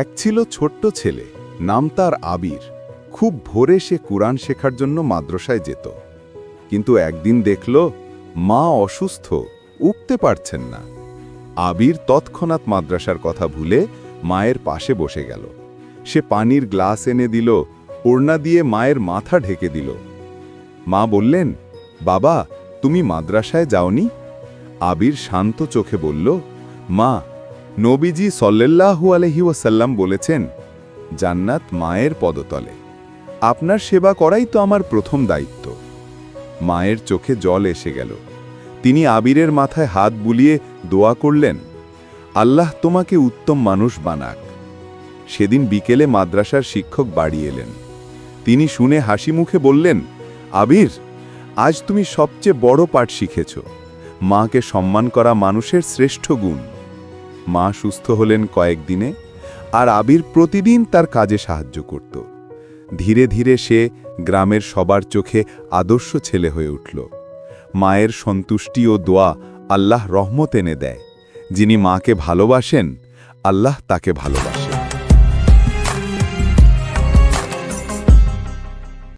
এক ছিল ছোট্ট ছেলে, নাম তার আবির। খুব ভোরে সে কুরআন শেখার জন্য মাদ্রাসায় যেত। কিন্তু একদিন দেখল, মা অসুস্থ, উঠতে পারছেন না। আবির তৎক্ষণাৎ মাদ্রাসার কথা ভুলে মায়ের পাশে বসে গেল। সে পানির গ্লাস এনে দিল, ওড়না দিয়ে মায়ের মাথা ঢেকে দিল। মা বললেন, বাবা, তুমি মাদ্রাসায় যাওনি? আবির শান্ত চোখে বলল, মা নবীজি সল্লেল্লাহু আলহি ওয়াসাল্লাম বলেছেন, জান্নাত মায়ের পদতলে। আপনার সেবা করাই তো আমার প্রথম দায়িত্ব। মায়ের চোখে জল এসে গেল। তিনি আবিরের মাথায় হাত বুলিয়ে দোয়া করলেন, আল্লাহ তোমাকে উত্তম মানুষ বানাক। সেদিন বিকেলে মাদ্রাসার শিক্ষক বাড়ি এলেন। তিনি শুনে হাসি মুখে বললেন, আবির, আজ তুমি সবচেয়ে বড় পাঠ শিখেছ। মাকে সম্মান করা মানুষের শ্রেষ্ঠ গুণ। মা সুস্থ হলেন কয়েকদিনে আর আবির প্রতিদিন তার কাজে সাহায্য করত। ধীরে ধীরে সে গ্রামের সবার চোখে আদর্শ ছেলে হয়ে উঠল। মায়ের সন্তুষ্টি ও দোয়া আল্লাহ রহমত এনে দেয়। যিনি মাকে ভালোবাসেন, আল্লাহ তাকে ভালোবাসেন।